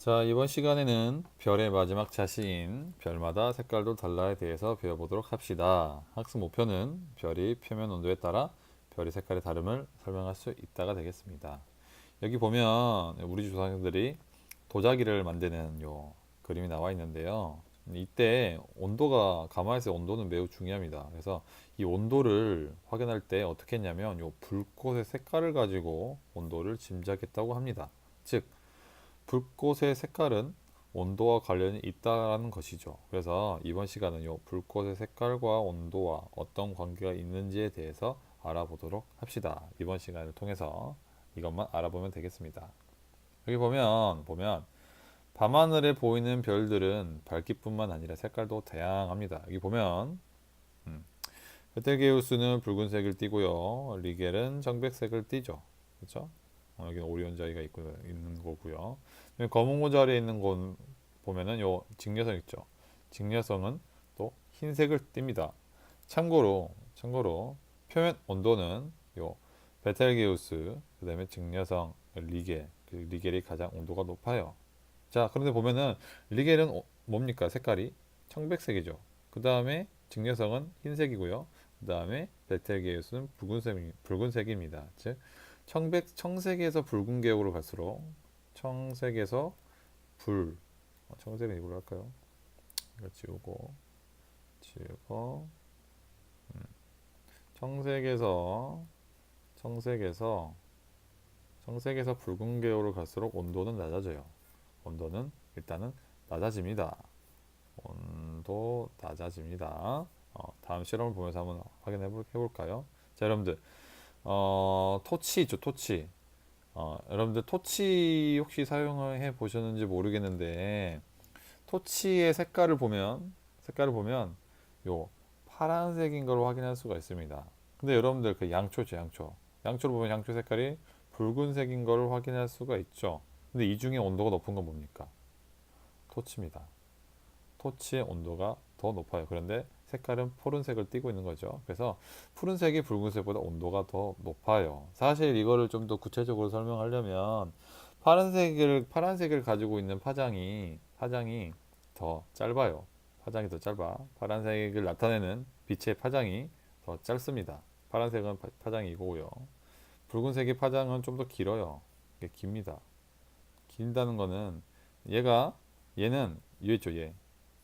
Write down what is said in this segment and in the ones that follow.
자, 이번 시간에는 별의 마지막 자시인 별마다 색깔도 달라에 대해서 배워보도록 합시다. 학습 목표는 별이 표면 온도에 따라 별의 색깔의 다름을 설명할 수 있다가 되겠습니다. 여기 보면 우리 조상들이 도자기를 만드는 요 그림이 나와 있는데요. 이때 온도가 가마에서 온도는 매우 중요합니다. 그래서 이 온도를 확인할 때 어떻게 했냐면 요 불꽃의 색깔을 가지고 온도를 짐작했다고 합니다. 즉 불꽃의 색깔은 온도와 관련이 있다는 것이죠. 그래서 이번 시간은 요 불꽃의 색깔과 온도와 어떤 관계가 있는지에 대해서 알아보도록 합시다. 이번 시간을 통해서 이것만 알아보면 되겠습니다. 여기 보면 보면 밤하늘에 보이는 별들은 밝기뿐만 아니라 색깔도 다양합니다. 여기 보면 음, 베텔게우스는 붉은색을 띠고요. 리겔은 정백색을 띠죠. 그렇죠? 어, 여기 오리온자이가 있고 있는 거고요. 검은 고 자리에 있는 건 보면은 요 직녀성 있죠. 직녀성은 또 흰색을 띱니다. 참고로 참고로 표면 온도는 요 베텔게우스 그다음에 직녀성 리겔 그 리겔이 가장 온도가 높아요. 자 그런데 보면은 리겔은 어- 뭡니까 색깔이 청백색이죠. 그 다음에 직녀성은 흰색이고요. 그 다음에 베텔게우스는 붉은색 붉은색입니다. 즉 청백 청색에서 붉은 계열로 갈수록 청색에서 불 어, 청색은 이걸로 할까요? 이거 지우고 지우고 음. 청색에서 청색에서 청색에서 붉은 계열로 갈수록 온도는 낮아져요. 온도는 일단은 낮아집니다. 온도 낮아집니다. 어, 다음 실험을 보면서 한번 확인해 볼- 해볼까요? 자, 여러분들 어, 토치 있죠, 토치. 어, 여러분들 토치 혹시 사용해 보셨는지 모르겠는데 토치의 색깔을 보면 색깔을 보면 요 파란색인 걸 확인할 수가 있습니다. 근데 여러분들 그 양초죠, 양초. 양초를 보면 양초 색깔이 붉은색인 걸 확인할 수가 있죠. 근데 이 중에 온도가 높은 건 뭡니까? 토치입니다. 토치의 온도가 더 높아요. 그런데 색깔은 푸른색을 띠고 있는 거죠. 그래서 푸른색이 붉은색보다 온도가 더 높아요. 사실 이거를 좀 더 구체적으로 설명하려면 파란색을 파란색을 가지고 있는 파장이 파장이 더 짧아요. 파장이 더 짧아. 파란색을 나타내는 빛의 파장이 더 짧습니다. 파란색은 파- 파장이 이거고요. 붉은색의 파장은 좀 더 길어요. 이게 깁니다. 긴다는 거는 얘가 얘는 얘죠 얘.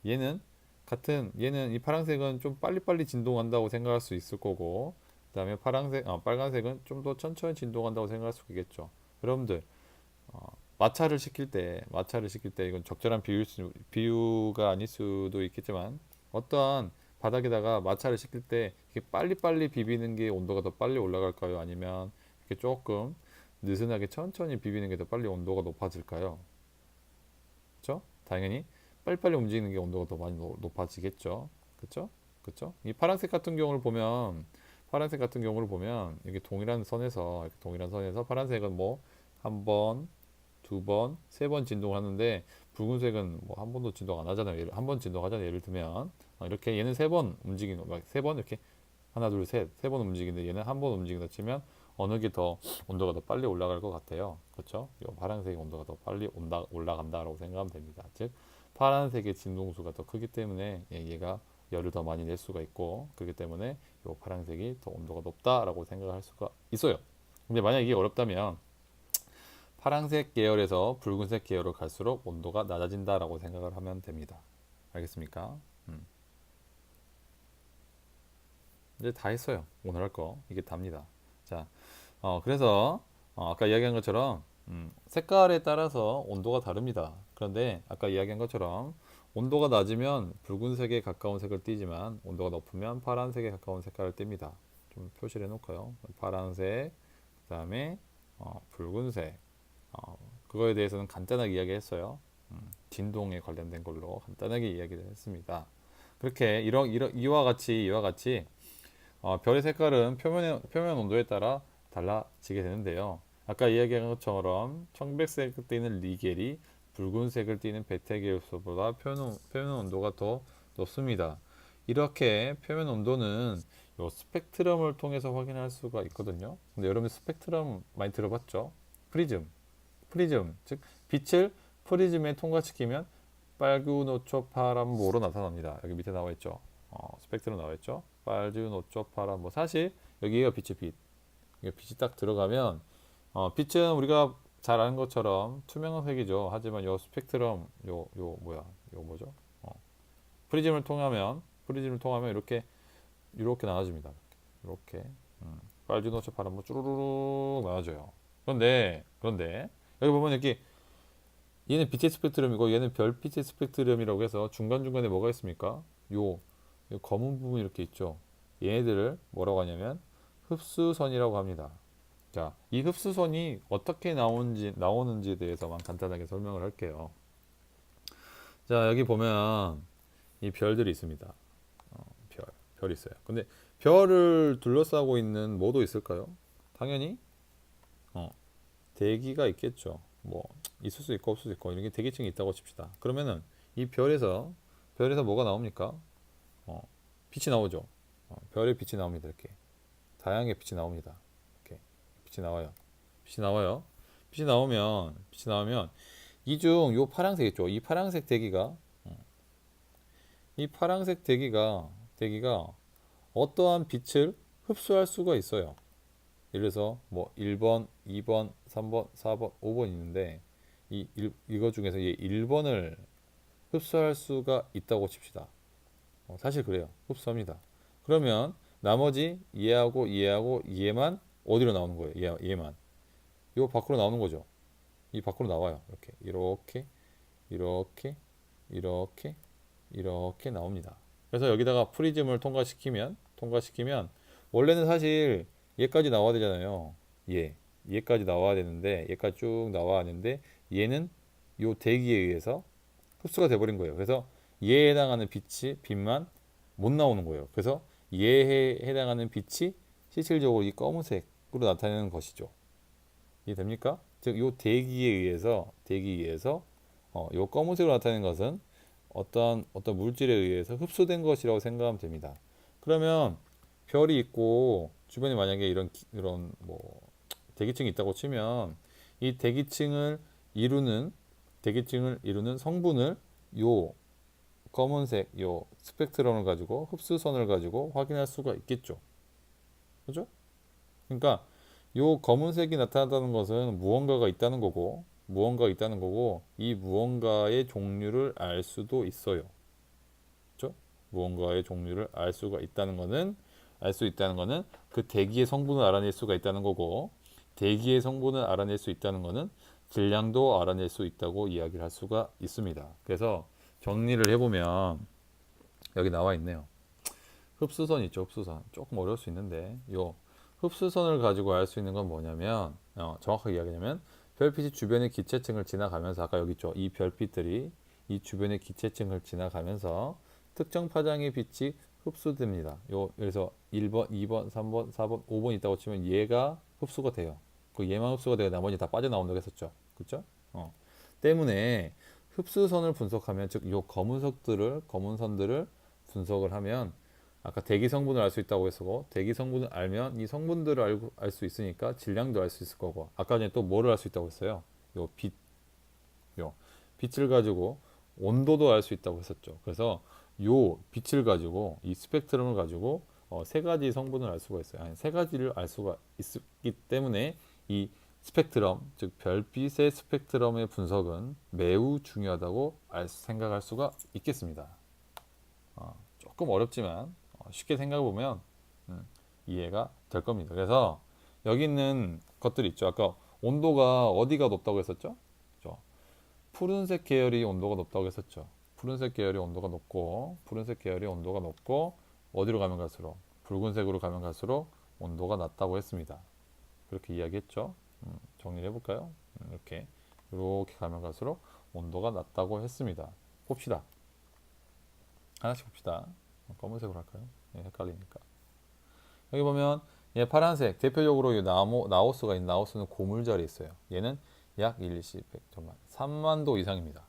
얘는 같은 얘는 이 파란색은 좀 빨리빨리 진동한다고 생각할 수 있을 거고 그 다음에 파란색 아, 빨간색은 좀 더 천천히 진동한다고 생각할 수 있겠죠. 여러분들 어, 마찰을 시킬 때 마찰을 시킬 때 이건 적절한 비유 비유가 아닐 수도 있겠지만 어떠한 바닥에다가 마찰을 시킬 때 이렇게 빨리빨리 비비는 게 온도가 더 빨리 올라갈까요? 아니면 이렇게 조금 느슨하게 천천히 비비는 게 더 빨리 온도가 높아질까요? 그렇죠? 당연히 빨리빨리 움직이는 게 온도가 더 많이 노- 높아지겠죠. 그렇죠? 그렇죠? 이 파란색 같은 경우를 보면 파란색 같은 경우를 보면 이게 동일한 선에서 이렇게 동일한 선에서 파란색은 뭐 한 번, 두 번, 세 번 진동하는데 붉은색은 뭐 한 번도 진동 안 하잖아요. 한 번 진동하잖아요. 예를 들면 어, 이렇게 얘는 세 번 움직이는 막세 번 이렇게 하나 둘 셋 세 번 움직이는데 얘는 한 번 움직인다 치면 어느 게 더 온도가 더 빨리 올라갈 것 같아요. 그렇죠? 요 파란색의 온도가 더 빨리 온다 올라간다라고 생각하면 됩니다. 즉 파란색의 진동수가 더 크기 때문에 얘- 얘가 열을 더 많이 낼 수가 있고 그렇기 때문에 요 파란색이 더 온도가 높다라고 생각할 수가 있어요. 근데 만약 이게 어렵다면 파란색 계열에서 붉은색 계열로 갈수록 온도가 낮아진다라고 생각을 하면 됩니다. 알겠습니까? 음. 이제 다 했어요. 오늘 할 거. 이게 답니다. 자, 어, 그래서 어, 아까 이야기한 것처럼 음, 색깔에 따라서 온도가 다릅니다. 그런데 아까 이야기한 것처럼 온도가 낮으면 붉은색에 가까운 색을 띠지만 온도가 높으면 파란색에 가까운 색깔을 띱니다. 좀 표시를 해놓고요. 파란색, 그 다음에 어, 붉은색. 어, 그거에 대해서는 간단하게 이야기했어요. 음, 진동에 관련된 걸로 간단하게 이야기를 했습니다. 그렇게 이러, 이러, 이와 같이 이와 같이 어, 별의 색깔은 표면 표면 온도에 따라 달라지게 되는데요. 아까 이야기한 것처럼 청백색을 띠는 리겔이 붉은색을 띠는 베텔게우스보다 표면, 표면 온도가 더 높습니다. 이렇게 표면 온도는 요 스펙트럼을 통해서 확인할 수가 있거든요. 근데 여러분 스펙트럼 많이 들어봤죠? 프리즘, 프리즘, 즉 빛을 프리즘에 통과시키면 빨주노초 파란보로 나타납니다. 여기 밑에 나와 있죠. 어, 스펙트럼 나와 있죠. 빨주 노초 파란보. 사실 여기가 빛이 빛. 이게 빛이 딱 들어가면 어, 빛은 우리가 잘 아는 것처럼 투명색이죠. 하지만 요 스펙트럼 요 요 뭐야? 요 뭐죠? 어. 프리즘을 통하면 프리즘을 통하면 이렇게 이렇게 나눠집니다. 이렇게 음, 빨주노초 파란보 쭈루루룩 나눠져요. 그런데 그런데 여기 보면 이렇게 얘는 빛의 스펙트럼이고 얘는 별빛의 스펙트럼이라고 해서 중간 중간에 뭐가 있습니까? 요, 요 검은 부분 이렇게 있죠. 얘네들을 뭐라고 하냐면 흡수선이라고 합니다. 자, 이 흡수선이 어떻게 나오는지, 나오는지에 대해서만 간단하게 설명을 할게요. 자, 여기 보면 이 별들이 있습니다. 어, 별, 별이 있어요. 근데 별을 둘러싸고 있는 뭐도 있을까요? 당연히 어, 대기가 있겠죠. 뭐 있을 수 있고 없을 수 있고 이렇게 대기층이 있다고 칩시다. 그러면은 이 별에서 별에서 뭐가 나옵니까? 어, 빛이 나오죠. 어, 별의 빛이 나옵니다. 이렇게 다양하게 빛이 나옵니다. 빛이 나와요. 빛이 나와요. 빛이 나오면 빛이 나오면 이 중 요 파란색 있죠. 이 파란색 대기가 어, 이 파란색 대기가 대기가 어떠한 빛을 흡수할 수가 있어요. 예를 들어서 뭐 1번, 2번, 3번, 4번, 5번 있는데 이 일, 이거 중에서 얘 1번을 흡수할 수가 있다고 칩시다. 어, 사실 그래요. 흡수합니다. 그러면 나머지 얘하고 얘하고 얘만 어디로 나오는 거예요? 얘, 얘만. 요 밖으로 나오는 거죠. 이 밖으로 나와요. 이렇게 이렇게 이렇게 이렇게 이렇게 나옵니다. 그래서 여기다가 프리즘을 통과시키면 통과시키면 원래는 사실 얘까지 나와야 되잖아요. 얘 얘까지 나와야 되는데 얘까지 쭉 나와야 하는데 얘는 요 대기에 의해서 흡수가 돼버린 거예요. 그래서 얘에 해당하는 빛이 빛만 못 나오는 거예요. 그래서 얘에 해당하는 빛이 실질적으로 이 검은색 으로 나타내는 것이죠. 이해됩니까? 즉, 요 대기에 의해서 대기에 의해서 어, 요 검은색으로 나타내는 것은 어떤 어떤 물질에 의해서 흡수된 것이라고 생각하면 됩니다. 그러면 별이 있고 주변에 만약에 이런 기- 이런 뭐 대기층이 있다고 치면 이 대기층을 이루는 대기층을 이루는 성분을 요 검은색 요 스펙트럼을 가지고 흡수선을 가지고 확인할 수가 있겠죠. 그죠? 그러니까 요 검은색이 나타난다는 것은 무언가가 있다는 거고 무언가가 있다는 거고 이 무언가의 종류를 알 수도 있어요. 그죠? 무언가의 종류를 알 수가 있다는 거는 알 수 있다는 거는 그 대기의 성분을 알아낼 수가 있다는 거고 대기의 성분을 알아낼 수 있다는 거는 질량도 알아낼 수 있다고 이야기를 할 수가 있습니다. 그래서 정리를 해보면 여기 나와 있네요. 흡수선 있죠, 흡수선. 조금 어려울 수 있는데 요 흡수선을 가지고 알 수 있는 건 뭐냐면 어, 정확하게 이야기하면 별빛이 주변의 기체층을 지나가면서 아까 여기 있죠, 이 별빛들이 이 주변의 기체층을 지나가면서 특정 파장의 빛이 흡수됩니다. 요 그래서 1번, 2번, 3번, 4번, 5번 있다고 치면 얘가 흡수가 돼요. 그 얘만 흡수가 되고 나머지 다 빠져나온다고 했었죠. 그렇죠? 어. 때문에 흡수선을 분석하면 즉 요 검은석들을 검은 선들을 분석을 하면 아까 대기 성분을 알 수 있다고 했었고 대기 성분을 알면 이 성분들을 알고 알 수 있으니까 질량도 알 수 있을 거고 아까 전에 또 뭐를 알 수 있다고 했어요? 요 빛, 요 빛을 가지고 온도도 알 수 있다고 했었죠. 그래서 요 빛을 가지고 이 스펙트럼을 가지고 어, 세 가지 성분을 알 수가 있어요. 아니, 세 가지를 알 수가 있기 때문에 이 스펙트럼, 즉 별빛의 스펙트럼의 분석은 매우 중요하다고 알, 생각할 수가 있겠습니다. 어, 조금 어렵지만 어, 쉽게 생각해 보면 음, 이해가 될 겁니다. 그래서 여기 있는 것들이 있죠. 아까 온도가 어디가 높다고 했었죠? 그죠? 푸른색 계열이 온도가 높다고 했었죠. 푸른색 계열이 온도가 높고 푸른색 계열이 온도가 높고 어디로 가면 갈수록 붉은색으로 가면 갈수록 온도가 낮다고 했습니다. 그렇게 이야기했죠. 음, 정리를 해볼까요? 음, 이렇게 이렇게 가면 갈수록 온도가 낮다고 했습니다. 봅시다. 하나씩 봅시다. 어, 검은색으로 할까요? 네, 헷갈리니까. 여기 보면 얘 파란색 대표적으로 이 나모, 나오스가 있는 나오스는 고물자리 있어요. 얘는 약 1시 100, 잠만 3만 도 이상입니다.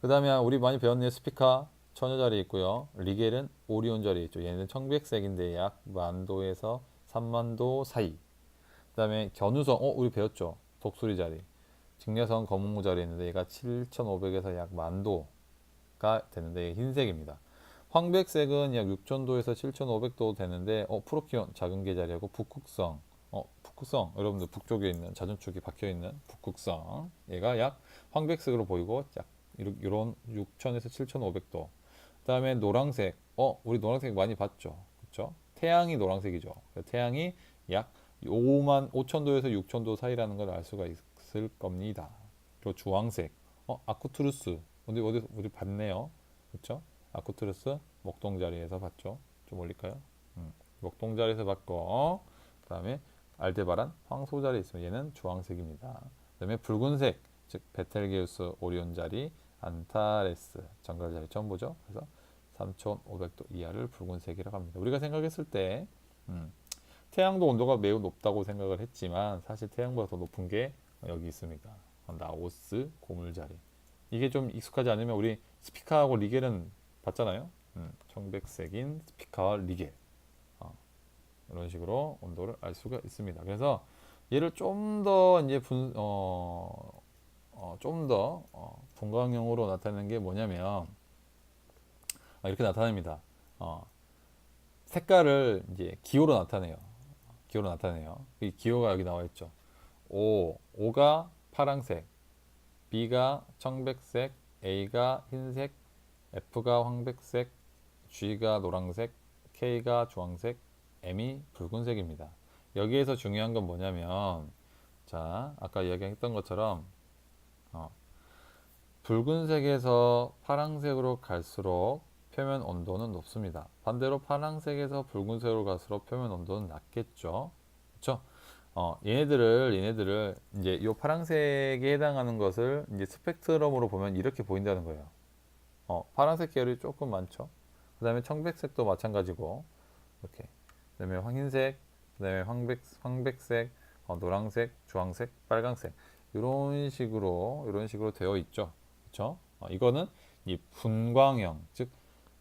그 다음에 우리 많이 배웠네요. 스피카 천여자리 있고요. 리겔은 오리온 자리 있죠. 얘는 청백색인데 약 만도에서 3만도 사이. 그 다음에 견우성, 어, 우리 배웠죠. 독수리 자리. 직녀선 검은 모자리 있는데 얘가 7,500에서 약 만도가 되는데 얘 흰색입니다. 황백색은 약 6,000도에서 7,500도 되는데 어 프로키온 작은 계자리하고 북극성 어 북극성 여러분들 북쪽에 있는 자전축이 박혀 있는 북극성 얘가 약 황백색으로 보이고 약 이런 6,000에서 7,500도. 그다음에 노란색 어 우리 노란색 많이 봤죠, 그렇죠? 태양이 노란색이죠. 태양이 약 5만 5,000도에서 6,000도 사이라는 걸 알 수가 있을 겁니다. 그리고 주황색 어 아쿠투루스 어디 어디 어디 봤네요, 그렇죠? 아쿠투루스 목동 자리에서 봤죠. 좀 올릴까요? 음, 목동 자리에서 봤고 그 다음에 알데바란 황소 자리에 있으면 얘는 주황색입니다. 그 다음에 붉은색 즉 베텔게우스 오리온 자리 안타레스 정글 자리 처음 보죠. 그래서 3,500도 이하를 붉은색이라고 합니다. 우리가 생각했을 때 음, 태양도 온도가 매우 높다고 생각을 했지만 사실 태양보다 더 높은 게 여기 있습니다. 나오스 고물 자리. 이게 좀 익숙하지 않으면 우리 스피카하고 리겔은 봤잖아요. 음, 청백색인 스피카와 리겔. 어, 이런 식으로 온도를 알 수가 있습니다. 그래서 얘를 좀 더 이제 분, 어, 어, 좀더 어, 분광형으로 나타내는 게 뭐냐면 아, 이렇게 나타냅니다. 어, 색깔을 이제 기호로 나타내요. 기호로 나타내요. 이 기호가 여기 나와 있죠. O, O가 파랑색, B가 청백색, A가 흰색, F가 황백색, G가 노란색, K가 주황색, M이 붉은색입니다. 여기에서 중요한 건 뭐냐면, 자, 아까 이야기했던 것처럼, 어, 붉은색에서 파란색으로 갈수록 표면 온도는 높습니다. 반대로 파란색에서 붉은색으로 갈수록 표면 온도는 낮겠죠. 그렇죠? 어, 얘네들을 얘네들을 이제 이 파란색에 해당하는 것을 이제 스펙트럼으로 보면 이렇게 보인다는 거예요. 어, 파란색 계열이 조금 많죠. 그 다음에 청백색도 마찬가지고 이렇게. 그 다음에 황흰색, 그 다음에 황백 황백색, 어, 노란색, 주황색, 빨강색 이런 식으로 이런 식으로 되어 있죠. 그렇죠? 어, 이거는 이 분광형 즉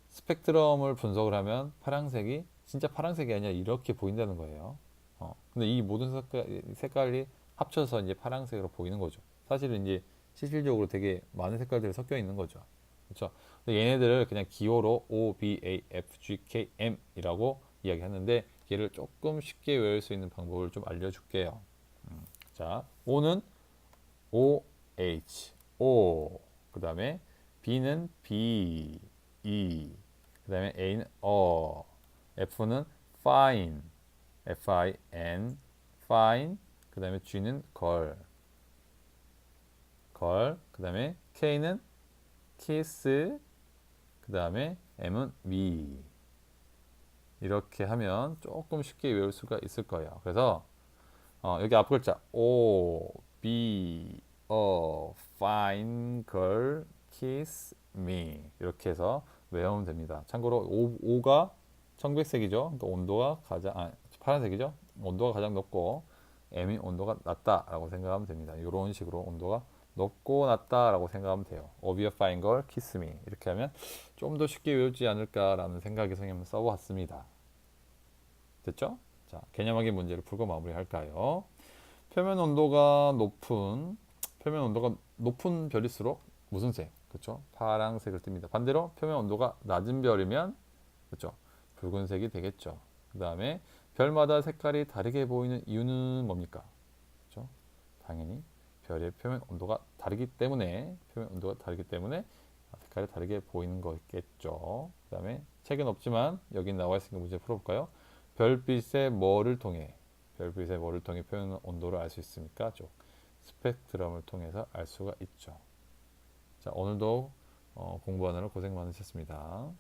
스펙트럼을 분석을 하면 파란색이 진짜 파란색이 아니라 이렇게 보인다는 거예요. 어, 근데 이 모든 색깔, 색깔이 합쳐서 이제 파란색으로 보이는 거죠. 사실은 이제 실질적으로 되게 많은 색깔들이 섞여 있는 거죠. 그렇죠? 얘네들을 그냥 기호로 O, B, A, F, G, K, M이라고 이야기하는데 얘를 조금 쉽게 외울 수 있는 방법을 좀 알려줄게요. 음, 자, O는 O, H, O. 그 다음에 B는 B, E. 그 다음에 A는 어. F는 fine. F-I-N. fine. 그 다음에 G는 걸. 걸. 그 다음에 K는 kiss. 그 다음에 M은 me. 이렇게 하면 조금 쉽게 외울 수가 있을 거예요. 그래서 어, 여기 앞 글자 O, B, A fine girl kiss me 이렇게 해서 외우면 됩니다. 참고로 5, 가 청백색이죠. 그러니까 온도가 가장 아, 파란색이죠. 온도가 가장 높고 M이 온도가 낮다라고 생각하면 됩니다. 이런 식으로 온도가 높고 낮다라고 생각하면 돼요. O be a fine girl, kiss me 이렇게 하면 좀 더 쉽게 외우지 않을까라는 생각이 성님 써보았습니다. 됐죠? 자, 개념학의 문제를 풀고 마무리할까요? 표면 온도가 높은 표면 온도가 높은 별일수록 무슨 색? 그렇죠? 파랑색을 띱니다. 반대로 표면 온도가 낮은 별이면 그렇죠? 붉은색이 되겠죠. 그 다음에 별마다 색깔이 다르게 보이는 이유는 뭡니까? 그렇죠? 당연히 별의 표면 온도가 다르기 때문에 표면 온도가 다르기 때문에 색깔이 다르게 보이는 거겠죠. 그 다음에 책은 없지만 여기 나와 있으니까 문제 풀어볼까요? 별빛의 뭐를 통해 별빛의 뭐를 통해 표현 온도를 알 수 있습니까? 쪽 스펙트럼을 통해서 알 수가 있죠. 자 오늘도 어, 공부하느라 고생 많으셨습니다.